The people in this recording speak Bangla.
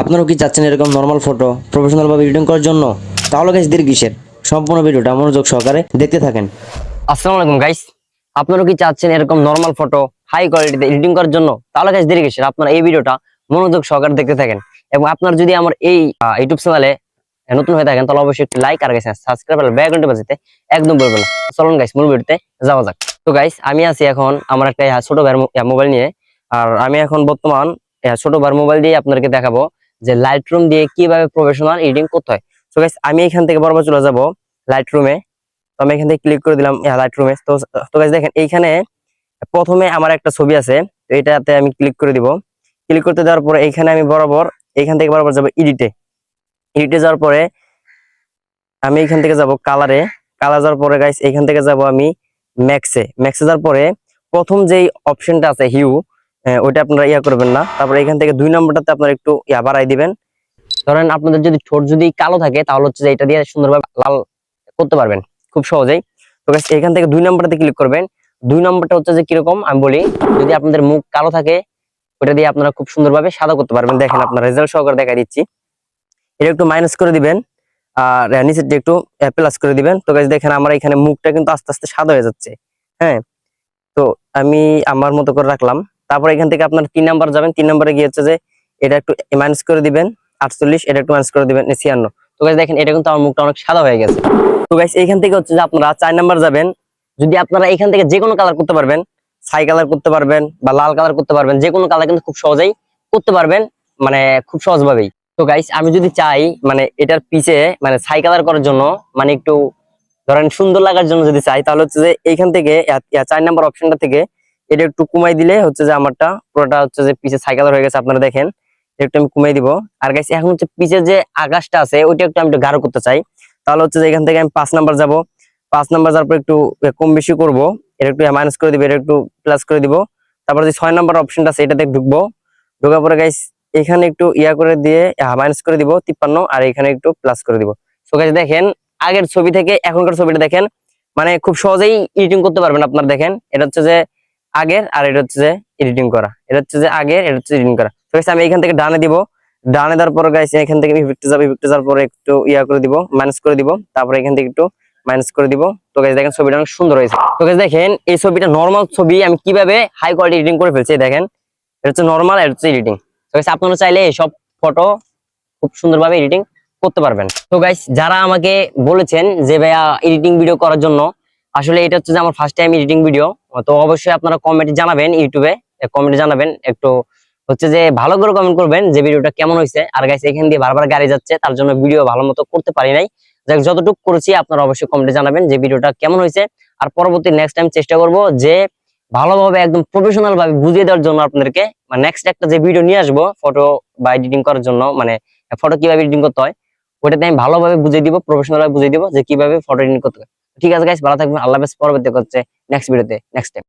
আপনারাও কি চাচ্ছেন এরকম নর্মাল ফটো প্রফেশনাল ভাবে এডিটিং করার জন্য? তাহলে গাইস দের কিসের? সম্পূর্ণ ভিডিওটা মনোযোগ সহকারে দেখতে থাকেন। আসসালামু আলাইকুম গাইস আপনারা কি চাচ্ছেন এরকম নরমাল ফটো হাই কোয়ালিটিতে এডিটিং করার জন্য? তাহলে গাইস দেরি কিসের? আপনারা এই ভিডিওটা মনোযোগ সহকারে দেখতে থাকেন। এবং আপনার যদি আমার এই ইউটিউব চ্যানেলে নতুন হয়ে থাকেন, তাহলে অবশ্যই একটি লাইক আর গাইস সাবস্ক্রাইব আর ব্যাক ঘণ্টা বাজিতে একদম বলবেন না। চলুন গাইস মূল ভিডিওতে যাওয়া যাক। তো গাইস আমি আছি এখন আমার একটা ছোট ভাইয়ের মোবাইল নিয়ে। আর আমি এখন বর্তমান ছোট ভাইয়ের মোবাইল দিয়ে আপনাদেরকে দেখাবো যে লাইট রুম দিয়ে কীভাবে প্রফেশনাল এডিটিং করতে হয়। তো গাইস আমি এখান থেকে বরাবর চলে যাব লাইট রুমে তো আমি এখান থেকে ক্লিক করে দিলাম লাইট রুমে তো তো guys, দেখেন, এইখানে প্রথমে আমার একটা ছবি আছে, তো এটাতে আমি ক্লিক করে দিব। ক্লিক করতে দেওয়ার পরে এইখানে আমি বরাবর এইখান থেকে বরাবর যাব এডিটে এডিটে যাওয়ার পরে আমি এইখান থেকে যাব কালারে কালার যাওয়ার পরে গাইস এইখান থেকে যাব আমি ম্যাক্সে ম্যাক্সে যাওয়ার পরে প্রথম যেই অপশনটা আছে হিউ ওইটা আপনারা ইয়া করবেন না। তারপরে এখান থেকে দুই নম্বরটাতে আপনারা একটু ইয়া বাড়াই দিবেন। ধরেন আপনাদের যদি ঠোঁট যদি কালো থাকে, তাহলে হচ্ছে যে এটা দিয়ে সুন্দরভাবে লাল করতে পারবেন, খুব সহজেই। তো এখান থেকে দুই নম্বরটাতে ক্লিক করবেন। দুই নম্বরটা হচ্ছে যে কীরকম? আমি বলি, যদি আপনাদের মুখ কালো থাকে ওটা দিয়ে আপনারা খুব সুন্দরভাবে সাদা করতে পারবেন। দেখেন আপনার রেজাল্ট সহকারে দেখা দিচ্ছি। এটা একটু মাইনাস করে দিবেন, আর নিচেরটা একটু প্লাস করে দিবেন। তো গাইজ দেখেন আমার এখানে মুখটা কিন্তু আস্তে আস্তে সাদা হয়ে যাচ্ছে। হ্যাঁ তো আমি আমার মতো করে রাখলাম। তারপর এখান থেকে আপনার তিন নাম্বার যাবেন, তিন নম্বরে গিয়ে হচ্ছে যে এটা একটু মাইনাস করে দিবেন, আটচল্লিশ, এটা একটু মাইনাস করে দিবেন ছিয়ান্ন। তো গাইজ দেখেন, এটা কিন্তু আমার মুখটা অনেক সাদা হয়ে গেছে। তো গাইস এইখান থেকে হচ্ছে যে আপনারা চার নাম্বার যাবেন। যদি আপনারা এখান থেকে যে কোনো কালার করতে পারবেন ছাই কালার করতে পারবেন বা লাল কালার করতে পারবেন যে কোনো কালার কিন্তু খুব সহজেই করতে পারবেন মানে খুব সহজভাবেই। তো গাইস আমি যদি চাই মানে এটার পিছে মানে ছাই কালার করার জন্য মানে একটু ধরেন সুন্দর লাগার জন্য যদি চাই, তাহলে হচ্ছে যে এইখান থেকে চার নাম্বার অপশনটা থেকে এটা একটু কমাই দিলে হচ্ছে যে আমারটা পুরোটা হচ্ছে যে পিছে ছাই কালার হয়ে গেছে, আপনারা দেখেন। একটু আমি কমাই দিব। আর গাইস এখন হচ্ছে পিছে যে আকাশটা আছে, ওইটা একটু আমি একটু গাঢ় করতে চাই। তাহলে হচ্ছে যে এখান থেকে আমি পাঁচ নাম্বার যাব। পাঁচ নাম্বার যাওয়ার পর একটু কম বেশি করব। এটা একটু মাইনাস করে দিব, এটা একটু প্লাস করে দিব। তারপর যে ছয় নাম্বার অপশনটা আছে, এটাতে ঢুকবো। ঢোকার পরে গাইস এখানে একটু ইয়া করে দিয়ে মাইনাস করে দিব তিপ্পান্ন, আর এখানে একটু প্লাস করে দিব। সো গাইস দেখেন, আগের ছবি থেকে এখনকার ছবিটা দেখেন মানে খুব সহজেই এডিটিং করতে পারবেন আপনার, দেখেন। এটা হচ্ছে যে আগের আর এটা হচ্ছে যে এডিটিং করা। এটা হচ্ছে যে আগের, এটা হচ্ছে এডিটিং করা। তো আমি এখান থেকে ডানে দিব। ডানে দেওয়ার পরে গাইস এখান থেকে ইফেক্টে যাব। ইফেক্টে যাওয়ার পরে একটু ইয়া করে দিব মাইনাস করে দিব। তারপরে এখান থেকে একটু মাইনাস করে দিব। তো গাইস দেখেন ছবিটা অনেক সুন্দর হয়েছে। তো গাইস দেখেন এই ছবিটা নরমাল ছবি আমি কীভাবে হাই কোয়ালিটি এডিটিং করে ফেলছি দেখেন। এটা হচ্ছে নরমাল এটা হচ্ছে এডিটিং তো গাইস আপনারা চাইলে এইসব ফটো খুব সুন্দরভাবে এডিটিং করতে পারবেন। তো গাইস যারা আমাকে বলেছেন যে, ভাইয়া এডিটিং ভিডিও করার জন্য আসলে এটা হচ্ছে যে আমার ফার্স্ট টাইম এডিটিং ভিডিও তো অবশ্যই আপনারা কমেন্টে জানাবেন ইউটিউবে কমেন্টে জানাবেন, একটু হচ্ছে যে ভালো করে কমেন্ট করবেন যে ভিডিওটা কেমন হয়েছে। আর গাইস এখান দিয়ে বারবার গাড়ি যাচ্ছে, তার জন্য ভিডিও ভালো মতো করতে পারি নাই। যাক, যতটুকু করেছি আপনারা অবশ্যই কমেন্টে জানাবেন যে ভিডিওটা কেমন হয়েছে। আর পরবর্তী নেক্সট টাইম চেষ্টা করব যে ভালোভাবে একদম প্রফেশনাল ভাবে বুঝিয়ে দেওয়ার জন্য আপনাদেরকে মানে নেক্সট একটা যে ভিডিও নিয়ে আসব ফটো বা এডিটিং করার জন্য মানে ফটো কীভাবে এডিটিং করতে হয়, ওটাতে আমি ভালোভাবে বুঝিয়ে দিব প্রফেশনাল ভাবে বুঝিয়ে দিব যে কীভাবে ফটো এডিটিং করতে হয়। ঠিক আছে গাইস ভালো থাকবেন। আল্লাহ হাফেজ। পরবর্তী করছে নেক্সট ভিডিওতে নেক্সট টাইম